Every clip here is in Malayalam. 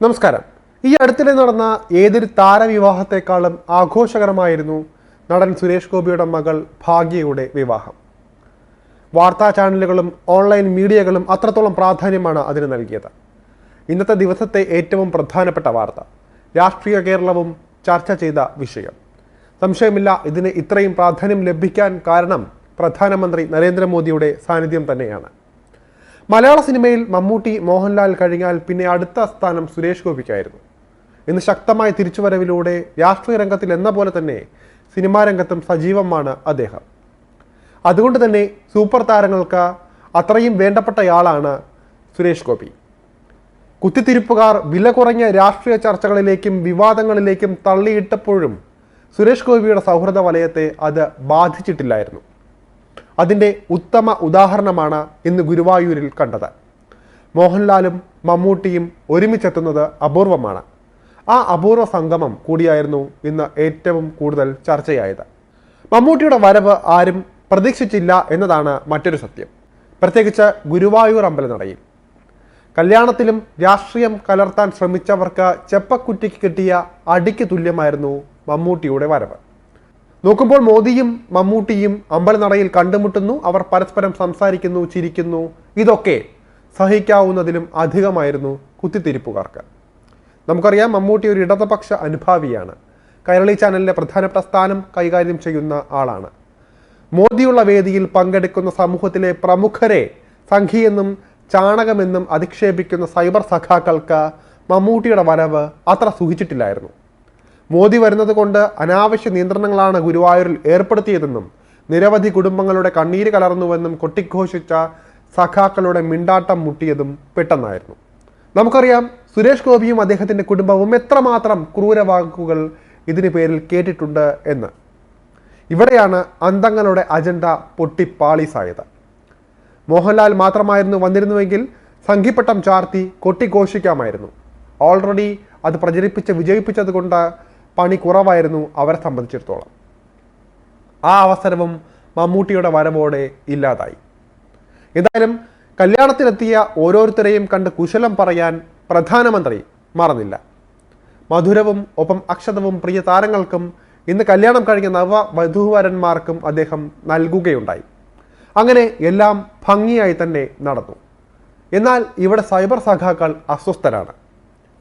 നമസ്കാരം. ഈ അടുത്തിടെ നടന്ന ഏതൊരു താരവിവാഹത്തെക്കാളും ആഘോഷകരമായിരുന്നു നടൻ സുരേഷ് ഗോപിയുടെ മകൾ ഭാഗ്യയുടെ വിവാഹം. വാർത്താ ചാനലുകളും ഓൺലൈൻ മീഡിയകളും അത്രത്തോളം പ്രാധാന്യമാണ് അതിന് നൽകിയത്. ഇന്നത്തെ ദിവസത്തെ ഏറ്റവും പ്രധാനപ്പെട്ട വാർത്ത. രാഷ്ട്രീയ കേരളവും ചർച്ച ചെയ്ത വിഷയം. സംശയമില്ല ഇതിന് ഇത്രയും പ്രാധാന്യം ലഭിക്കാൻ കാരണം പ്രധാനമന്ത്രി നരേന്ദ്രമോദിയുടെ സാന്നിധ്യം തന്നെയാണ്. മലയാള സിനിമയിൽ മമ്മൂട്ടി മോഹൻലാൽ കഴിഞ്ഞാൽ പിന്നെ അടുത്ത സ്ഥാനം സുരേഷ് ഗോപിക്കായിരുന്നു. ഇന്ന് ശക്തമായ തിരിച്ചുവരവിലൂടെ രാഷ്ട്രീയ രംഗത്തിൽ എന്ന പോലെ തന്നെ സിനിമാ രംഗത്തും സജീവമാണ് അദ്ദേഹം. അതുകൊണ്ട് തന്നെ സൂപ്പർ താരങ്ങൾക്ക് അത്രയും വേണ്ടപ്പെട്ടയാളാണ് സുരേഷ് ഗോപി. കുത്തിത്തിരിപ്പുകാർ വില കുറഞ്ഞ രാഷ്ട്രീയ ചർച്ചകളിലേക്കും വിവാദങ്ങളിലേക്കും തള്ളിയിട്ടപ്പോഴും സുരേഷ് ഗോപിയുടെ സൗഹൃദ വലയത്തെ അത് ബാധിച്ചിട്ടില്ലായിരുന്നു. അതിന്റെ ഉത്തമ ഉദാഹരണമാണ് ഇന്ന് ഗുരുവായൂരിൽ കണ്ടത്. മോഹൻലാലും മമ്മൂട്ടിയും ഒരുമിച്ചെത്തുന്നത് അപൂർവമാണ്. ആ അപൂർവ സംഗമം കൂടിയായിരുന്നു ഇന്ന് ഏറ്റവും കൂടുതൽ ചർച്ചയായത്. മമ്മൂട്ടിയുടെ വരവ് ആരും പ്രതീക്ഷിച്ചില്ല എന്നതാണ് മറ്റൊരു സത്യം. പ്രത്യേകിച്ച് ഗുരുവായൂർ അമ്പലനടയിൽ കല്യാണത്തിലും രാഷ്ട്രീയം കലർത്താൻ ശ്രമിച്ചവർക്ക് ചെപ്പക്കുറ്റിക്ക് കിട്ടിയ അടിക്ക് തുല്യമായിരുന്നു മമ്മൂട്ടിയുടെ വരവ്. നോക്കുമ്പോൾ മോദിയും മമ്മൂട്ടിയും അമ്പലനടയിൽ കണ്ടുമുട്ടുന്നു. അവർ പരസ്പരം സംസാരിക്കുന്നു ചിരിക്കുന്നു. ഇതൊക്കെ സഹിക്കാവുന്നതിലും അധികമായിരുന്നു കുത്തിത്തിരിപ്പുകാർക്ക്. നമുക്കറിയാം മമ്മൂട്ടി ഒരു ഇടതുപക്ഷ അനുഭാവിയാണ്. കൈരളി ചാനലിലെ പ്രധാനപ്പെട്ട സ്ഥാനം കൈകാര്യം ചെയ്യുന്ന ആളാണ്. മോദിയുള്ള വേദിയിൽ പങ്കെടുക്കുന്ന സമൂഹത്തിലെ പ്രമുഖരെ സംഘിയെന്നും ചാണകമെന്നും അധിക്ഷേപിക്കുന്ന സൈബർ സഖാക്കൾക്ക് മമ്മൂട്ടിയുടെ വരവ് അത്ര സുഖിച്ചിട്ടില്ലായിരുന്നു. മോദി വരുന്നത് കൊണ്ട് അനാവശ്യ നിയന്ത്രണങ്ങളാണ് ഗുരുവായൂരിൽ ഏർപ്പെടുത്തിയതെന്നും നിരവധി കുടുംബങ്ങളുടെ കണ്ണീര് കലർന്നുവെന്നും കൊട്ടിഘോഷിച്ച സഖാക്കളുടെ മിണ്ടാട്ടം മുട്ടിയതും പെട്ടെന്നായിരുന്നു. നമുക്കറിയാം സുരേഷ് ഗോപിയും അദ്ദേഹത്തിന്റെ കുടുംബവും എത്രമാത്രം ക്രൂരവാക്കുകൾ ഇതിന് പേരിൽ കേട്ടിട്ടുണ്ട് എന്ന്. ഇവിടെയാണ് അന്തങ്ങളുടെ അജണ്ട പൊട്ടിപ്പാളീസായത്. മോഹൻലാൽ മാത്രമായിരുന്നു വന്നിരുന്നുവെങ്കിൽ സംഘിപ്പട്ടം ചാർത്തി കൊട്ടിഘോഷിക്കാമായിരുന്നു. ഓൾറെഡി അത് പ്രചരിപ്പിച്ച് വിജയിപ്പിച്ചത് കൊണ്ട് പണി കുറവായിരുന്നു അവരെ സംബന്ധിച്ചിടത്തോളം. ആ അവസരവും മമ്മൂട്ടിയുടെ വരവോടെ ഇല്ലാതായി. എന്തായാലും കല്യാണത്തിനെത്തിയ ഓരോരുത്തരെയും കണ്ട് കുശലം പറയാൻ പ്രധാനമന്ത്രി മറന്നില്ല. മധുരവും ഒപ്പം അക്ഷതവും പ്രിയ താരങ്ങൾക്കും ഇന്ന് കല്യാണം കഴിഞ്ഞ നവ വധൂവരന്മാർക്കും അദ്ദേഹം നൽകുകയുണ്ടായി. അങ്ങനെ എല്ലാം ഭംഗിയായി തന്നെ നടന്നു. എന്നാൽ ഇവിടെ സൈബർ സഖാക്കൾ അസ്വസ്ഥരാണ്.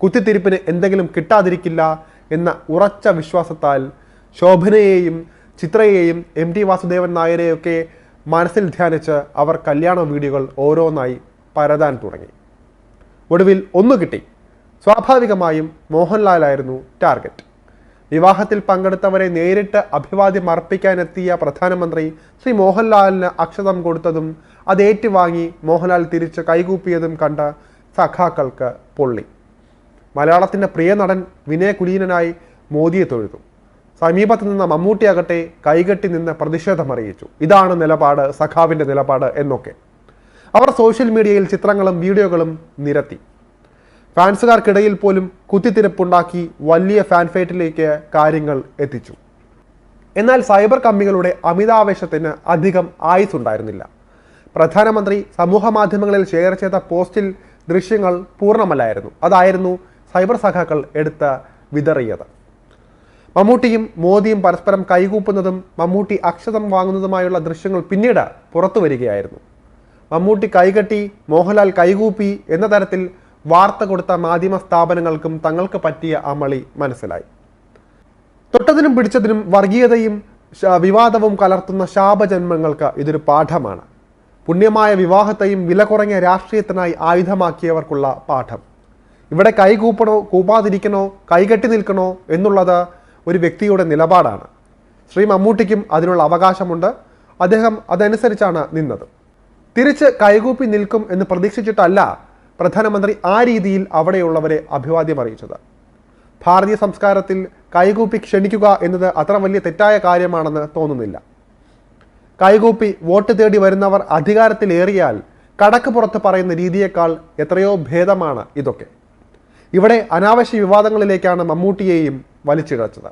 കുത്തിത്തിരിപ്പിന് എന്തെങ്കിലും കിട്ടാതിരിക്കില്ല എന്ന ഉറച്ച വിശ്വാസത്താൽ ശോഭനയെയും ചിത്രയെയും എം ടി വാസുദേവൻ നായരെയൊക്കെ മനസ്സിൽ ധ്യാനിച്ച് അവർ കല്യാണ വീഡിയോകൾ ഓരോന്നായി പരതാൻ തുടങ്ങി. ഒടുവിൽ ഒന്ന് കിട്ടി. സ്വാഭാവികമായും മോഹൻലാലായിരുന്നു ടാർഗറ്റ്. വിവാഹത്തിൽ പങ്കെടുത്തവരെ നേരിട്ട് അഭിവാദ്യം അർപ്പിക്കാനെത്തിയ പ്രധാനമന്ത്രി ശ്രീ മോഹൻലാലിന് അക്ഷതം കൊടുത്തതും അത് ഏറ്റുവാങ്ങി മോഹൻലാൽ തിരിച്ച് കൈകൂപ്പിയതും കണ്ട സഖാക്കൾക്ക് പൊള്ളി. മലയാളത്തിന്റെ പ്രിയ നടൻ വിനയ കുലീനനായി മോദിയെ തൊഴുതു. സമീപത്ത് നിന്ന മമ്മൂട്ടിയാകട്ടെ കൈകെട്ടി നിന്ന് പ്രതിഷേധമറിയിച്ചു ഇതാണ് നിലപാട് സഖാവിന്റെ നിലപാട് എന്നൊക്കെ. അവർ സോഷ്യൽ മീഡിയയിൽ ചിത്രങ്ങളും വീഡിയോകളും നിരത്തി. ഫാൻസുകാർക്കിടയിൽ പോലും കുത്തിത്തിരിപ്പുണ്ടാക്കി വലിയ ഫാൻ ഫൈറ്റിലേക്ക് കാര്യങ്ങൾ എത്തിച്ചു. എന്നാൽ സൈബർ കമ്മികളുടെ അമിതാവേശത്തിന് അധികം ആയുസ് ഉണ്ടായിരുന്നില്ല പ്രധാനമന്ത്രി സമൂഹ മാധ്യമങ്ങളിൽ ഷെയർ ചെയ്ത പോസ്റ്റിൽ ദൃശ്യങ്ങൾ പൂർണമല്ലായിരുന്നു. അതായിരുന്നു സൈബർ സഖാക്കൾ എടുത്ത് വിതറിയത്. മമ്മൂട്ടിയും മോദിയും പരസ്പരം കൈകൂപ്പുന്നതും മമ്മൂട്ടി അക്ഷതം വാങ്ങുന്നതുമായുള്ള ദൃശ്യങ്ങൾ പിന്നീട് പുറത്തു വരികയായിരുന്നു. മമ്മൂട്ടി കൈകെട്ടി മോഹൻലാൽ കൈകൂപ്പി എന്ന തരത്തിൽ വാർത്ത കൊടുത്ത മാധ്യമ സ്ഥാപനങ്ങൾക്കും തങ്ങൾക്ക് പറ്റിയ അമളി മനസ്സിലായി. തൊട്ടതിനും പിടിച്ചതിനും വർഗീയതയും വിവാദവും കലർത്തുന്ന ശാപജന്മങ്ങൾക്ക് ഇതൊരു പാഠമാണ്. പുണ്യമായ വിവാഹത്തെയും വില കുറഞ്ഞ രാഷ്ട്രീയത്തിനായി ആയുധമാക്കിയവർക്കുള്ള പാഠം. ഇവിടെ കൈ കൂപ്പണോ കൂപ്പാതിരിക്കണോ കൈകെട്ടി നിൽക്കണോ എന്നുള്ളത് ഒരു വ്യക്തിയുടെ നിലപാടാണ്. ശ്രീ മമ്മൂട്ടിക്കും അതിനുള്ള അവകാശമുണ്ട്. അദ്ദേഹം അതനുസരിച്ചാണ് നിന്നത്. തിരിച്ച് കൈകൂപ്പി നിൽക്കും എന്ന് പ്രതീക്ഷിച്ചിട്ടല്ല പ്രധാനമന്ത്രി ആ രീതിയിൽ അവിടെയുള്ളവരെ അഭിവാദ്യം അറിയിച്ചത്. ഭാരതീയ സംസ്കാരത്തിൽ കൈകൂപ്പി ക്ഷണിക്കുക എന്നത് അത്ര വലിയ തെറ്റായ കാര്യമാണെന്ന് തോന്നുന്നില്ല. കൈകൂപ്പി വോട്ട് തേടി വരുന്നവർ അധികാരത്തിലേറിയാൽ കടക്ക് പുറത്ത് പറയുന്ന രീതിയേക്കാൾ എത്രയോ ഭേദമാണ് ഇതൊക്കെ. ഇവിടെ അനാവശ്യ വിവാദങ്ങളിലേക്കാണ് മമ്മൂട്ടിയെയും വലിച്ചിഴച്ചത്.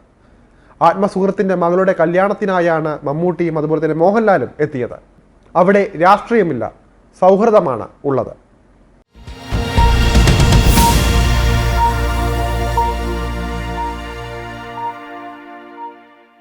ആത്മസുഹൃത്തിന്റെ മകളുടെ കല്യാണത്തിനായാണ് മമ്മൂട്ടിയും അതുപോലെ തന്നെ മോഹൻലാലും എത്തിയത്. അവിടെ രാഷ്ട്രീയമില്ല സൗഹൃദമാണ് ഉള്ളത്.